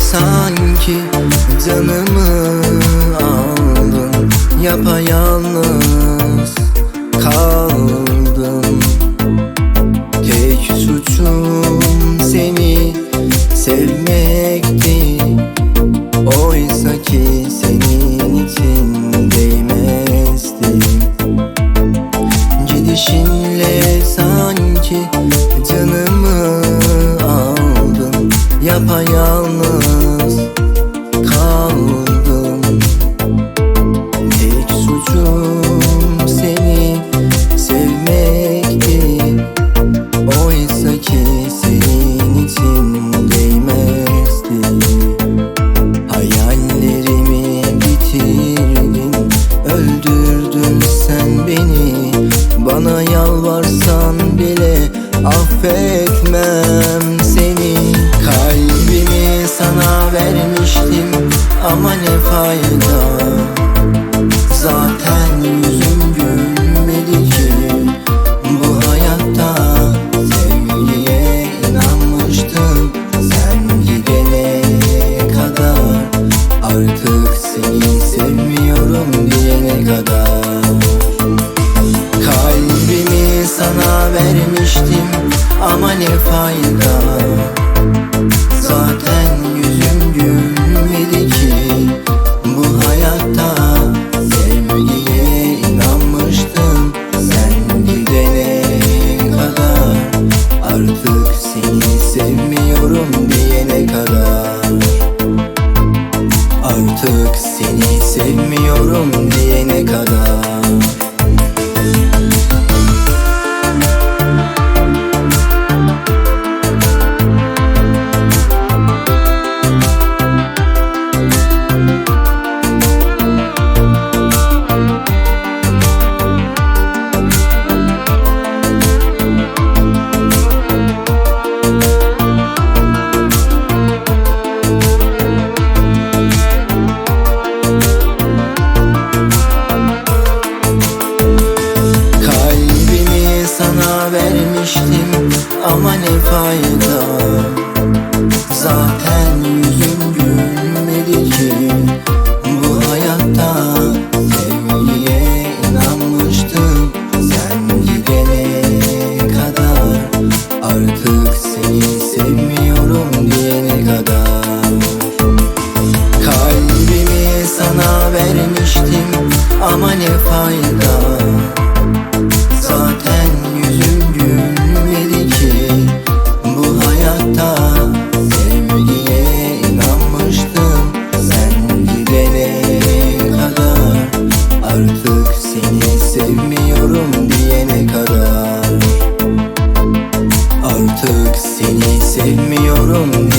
sanki Canımı aldın. Yapayalnız kaldım. Tek suçum seni sevmekti Yapayalnız kaldım. Tek suçum seni sevmekti. Oysa ki senin için değmezdi. Hayallerimi bitirdin Öldürdün sen beni. Bana yalvarsan bile Affetmem seni Kalbimi sana vermiştim Ama ne fayda? Zaten yüzüm gülmedi Bu hayatta Sevgiye inanmıştım. Sen gidene kadar Artık seni sevmiyorum diyene kadar. Kalbimi sana vermiştim Ama ne fayda sevmiyorum diyene kadar Zaten yüzüm gülmedi ki Bu hayatta sevgiye inanmıştım. Sen gidene kadar Artık seni sevmiyorum diyene kadar. Kalbimi sana vermiştim ama ne fayda Artık